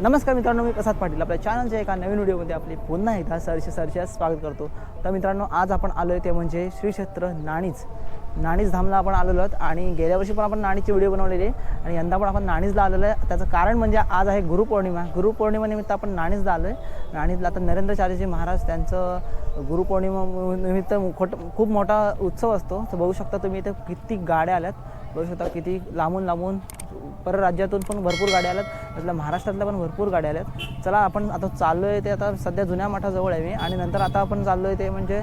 नमस्कार मित्रांनो मी प्रसाद पाटील. आपल्या चॅनलच्या एका नवीन व्हिडिओमध्ये आपले पुन्हा एकदा सरसे सरसे स्वागत करतो. तर मित्रांनो आज आपण आलो आहे ते म्हणजे श्री क्षेत्र नाणीज धामला आपण आलेलो आहोत आणि गेल्या वर्षी पण आपण नाणीचे व्हिडिओ बनवलेले आणि यंदा पण आपण नाणीजला आलेलो आहे. त्याचं कारण म्हणजे आज आहे गुरुपौर्णिमा. गुरुपौर्णिमेनिमित्त आपण नाणीजला आलो आहे नाणीजला आता नरेंद्रचार्यजी महाराज त्यांचं गुरुपौर्णिमा निमित्त खोट खूप मोठा उत्सव असतो. तर बघू शकता तुम्ही इथे किती गाड्या आल्यात. बघू शकता. किती लांबून लांबून परराज्यातून पण भरपूर गाड्या आल्यात. त्यातल्या महाराष्ट्रातल्या पण भरपूर गाड्या आल्यात. चला आपण आता चाललो आहे ते आता सध्या जुन्या मठाजवळ आहे मी. आणि नंतर आता आपण चाललो आहे ते म्हणजे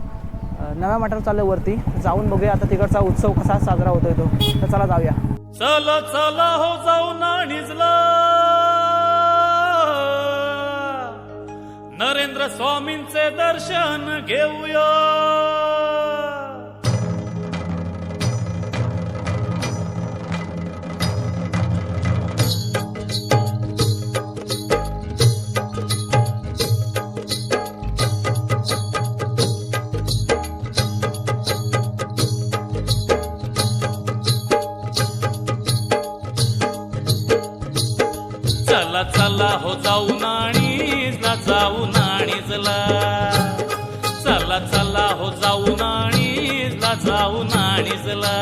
नव्या मठावर चाललो आहे वरती. जाऊन बघूया आता तिकडचा उत्सव कसा साजरा होतोय तो. तर चला जाऊया. चला चला हो जाऊ नरेंद्र स्वामींचे दर्शन घेऊया. हो जाऊ नाणीजला जाऊ नाणीजला.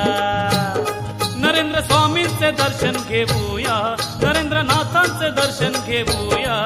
नरेंद्र स्वामींचे दर्शन घेऊया नरेंद्रनाथांचे दर्शन घेऊया.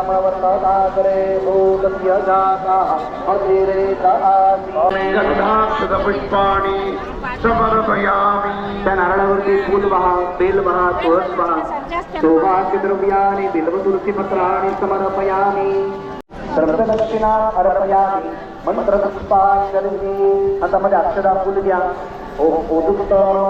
सावली सागरे भूतस्य जातः पुष्पाणि समर्पयामि। त्या नारळावरती फूल वाहा बेल वाहा तुळस वाहा सौभाग्य द्रव्याने बिल्व तुलसी पत्राणि समर्पयामि. सर्वदक्षिणा अर्पयामि मंत्र पुष्पांजली आता मध्ये अक्षरा फुल घ्या ओ ओदुत्तमं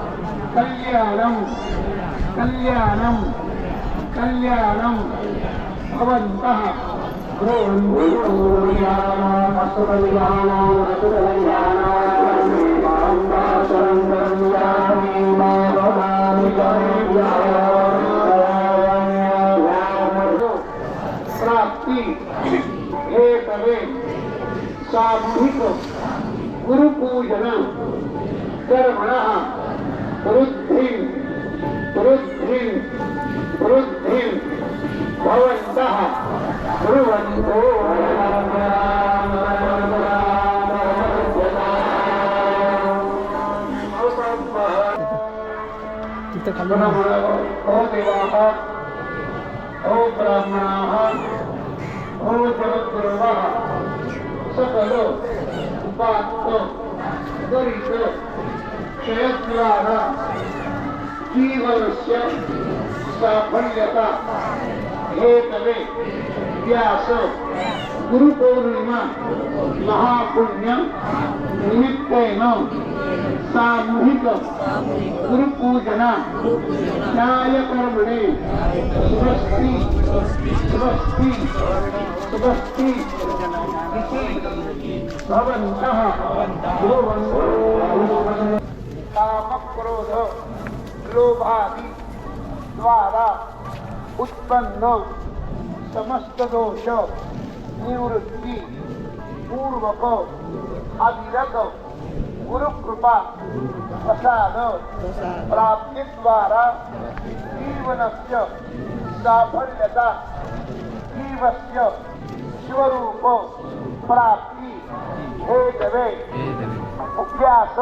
कल्याणं कल्याणं कल्याणं भवन्तः प्राप्ती हे कवे सामूहिक गुरुपूजन कर्मणः वृद्धिं वृद्धिं वृद्धिं भवन्तः कुर्वन्तो तिथं ओ देवाः ओ ब्राह्मणाः ओ जगद्गुरवः उपात्त क्षयद्वारा जीवनस्य साफल्यता. हेतवे व्यास गुरुपौर्णिमा महापुण्य निमित्तेन सामूहिक गुरुपूजना न्यायकर्मणे स्वस्ति स्वस्ति स्वस्ति इति भवन्तः। कामक्रोध लोभादि द्वारा उत्पन्न समस्त दोष निवृत्ती पूर्वक अविरत गुरुकृपा प्रसाद प्राप्तीद्वारा जीवनस्य साफल्यता जीवस्य स्वरूप प्राप्ती हे दवे व्यास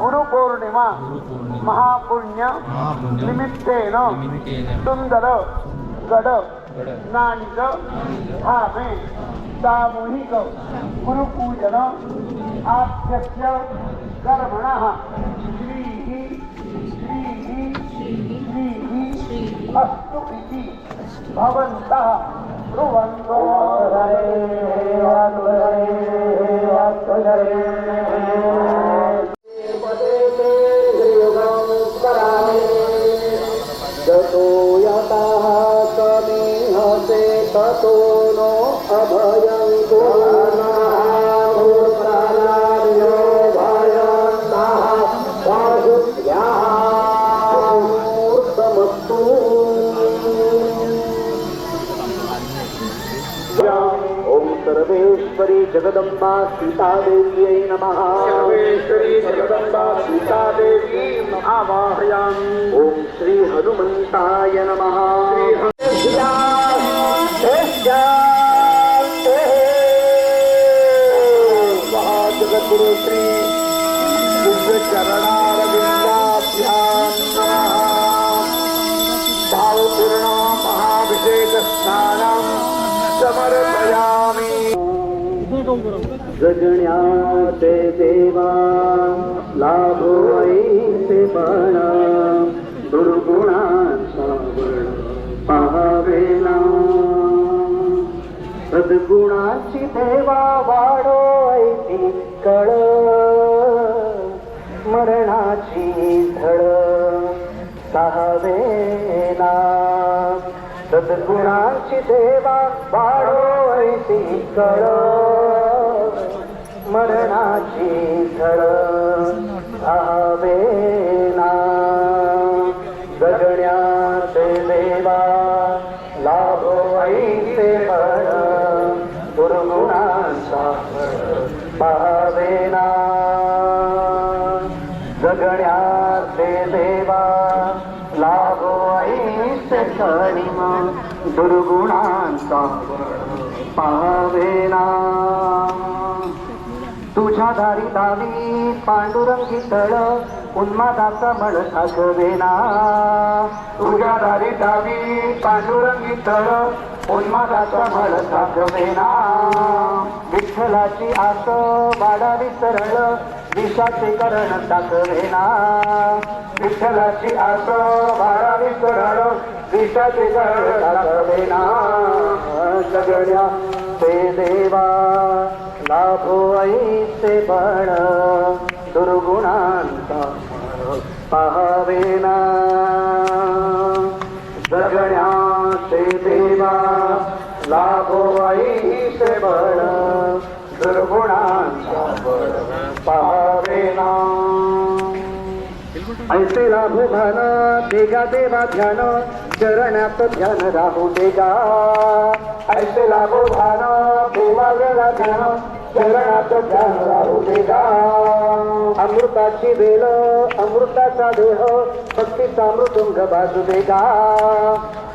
गुरु पौर्णिमा महापुण्य निमित्तेन सुंदर गड नाणिक धामे सामूहिक गुरुपूजन आद्यस्य कर्मणः श्री श्री श्री अस्तु इति भवन्तः ब्रुवन्तो गतो जगदम्बा सीतादेव्यै नमः। सर्वेश्वरी जगदम्बा सीतादेवी आवाहयामि ॐ श्री हनुमन्ताय नमः। जगद्गुरु गगण्याचे देवा लाभो ऐसे पण दुर्गुणाचा पहावे पाहावेना सद्गुणाची देवा वाढो ऐसी कळ मरणाची धड सहावेना सद्गुणाची देवा वाढो ऐसी कळ मरणाची धड ना. गगण्याचे देवा लाभो ऐसे पण दुर्गुणांचा पावेना गगण्याचे देवा लाभो ऐसे कणिमा दुर्गुणांचा पावेना तुझ्या दारी दावी पांडुरंगी तळ उन्मादाचा मळ सागवेना तुझ्या दारी दावी पांडुरंगी तळ उन्मादाचा मळ सागवेना विठ्ठलाची आस वाढावी सरळ विषाचे करण टाकवेना विठ्ठलाची आस वाढावी सरळ विषाचे जगण्या ते देवा लाभो ऐसे बळ दुर्गुणांचा पाहावेना जगण्याचे देवा लाभो ऐसे बळ दुर्गुणांचा बळ पाहावेना ऐसे लाभो भान देगा देवा ध्यान चरणात ध्यान राहू देगा ऐसे लाभो भान देवा देवा ध्यान चरणात ध्यान राहू देगा अमृताची वेल अमृताचा देह भक्तीचा मृदुंग बाजू देगा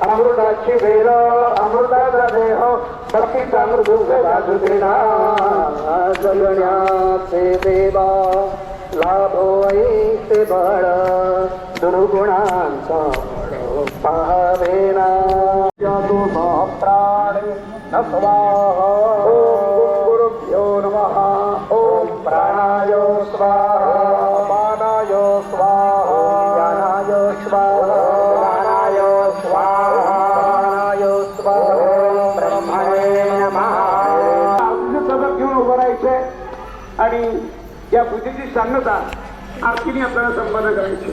अमृताची वेल अमृताचा देह भक्तीचा मृदुंग बाजू देणार जगण्याचे देवा लाभो ऐसे बळ दुर्गुणांचा पाहवेना पावेना. जातो प्राणे न गुरुभ्यो नमः. ओम प्राणाय स्वाहा. पानाय स्वाहा. ज्ञानाय स्वाहा. ज्ञानाय स्वाहा. प्राणाय स्वाहा. ब्रह्मणे नमः. घेऊन उभं राहायचंय आणि या पूजेची सांगता आरतीने आपल्याला संपन्न करायची.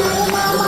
uma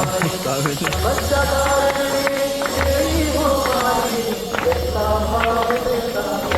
Thank you.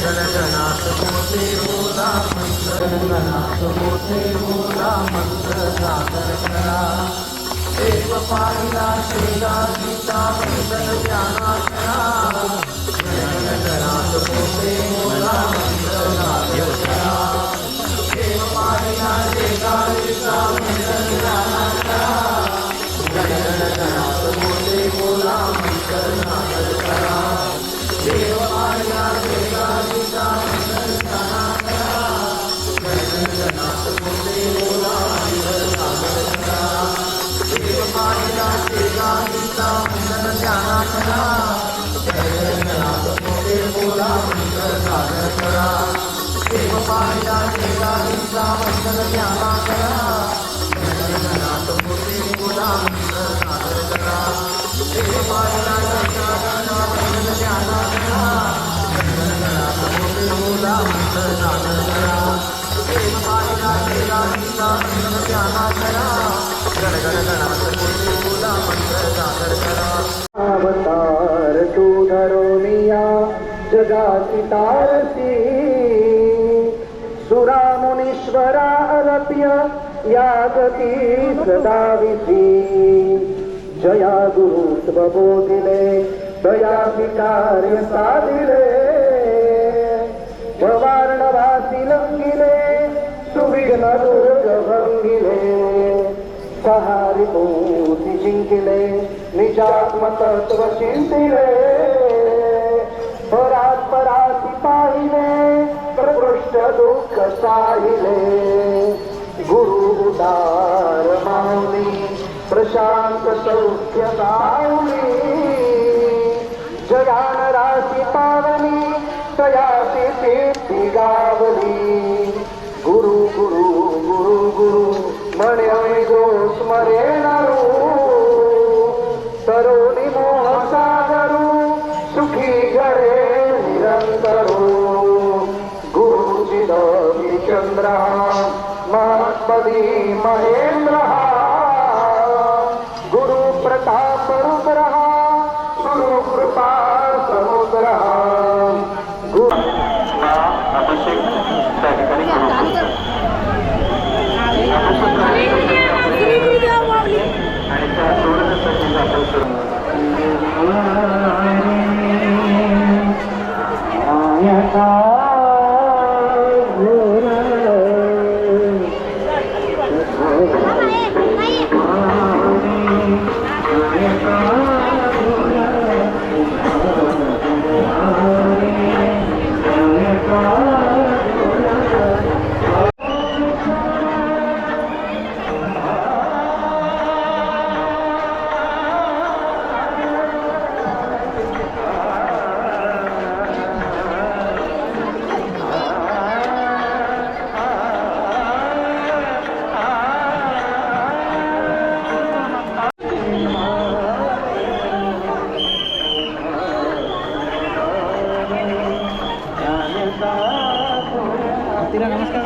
गण गण गणात मोठे होता मंत्र गण गणात मोठे होता मंत्र सागर करा देव पाहिला शेगा गीता वंदन ज्ञाना करा गण गण गणात मंत्र करा देव पाहिला गीता वंदन ज्ञाना करा गण गण गणात मोठे होता मंत्र सागर करा देव पाहिला शेगा गीता वंदन ज्ञाना करा गण गण गणात मोठे होता मंत्र सागर करा देव पाहिला शेगा गीता वंदन ज्ञाना करा गण गण गणात मोठे होता मंत्र सागर करा देव पाहिला शेगा गीता वंदन ज्ञाना करा गण गण गणात मोठे होता मंत्र सागर करा देव पाहिला शेगा गीता वंदन ज्ञाना करा गण गण गणात मोठे होता मंत्र सागर करा देव पाहिला शेगा गीता वंदन ज्ञाना करा गण गण गणात मोठे होता मंत्र सागर करा अवतार तू धरोनिया जगाची तारसी. सुरा मुनीश्वरा अलप्य यागती सदाविसी जया गुरु स्वबोधिले दया कार्य साधिले. भवार्णवासी लंगिले सुविघ्न दुर्ग भंगिले. सहारी भूती जिंकिले निजात्मतत्व चिंतिले परात पराती पाहिले प्रकृष्ट दुःख साहिले गुरु उदार माऊली प्रशांत सौख्य सावली जयान राशी पावनी तयासी तीर्थी गावली. गुरु गुरु गुरु गुरु म्हणे गो स्मरे महेंद्र गुरु प्रताप रुद्र गुरु कृपा समुद्र गुरु अभिषेक त्या ठिकाणी आणि त्या सोडण्यासाठी आपण तिला नमस्कार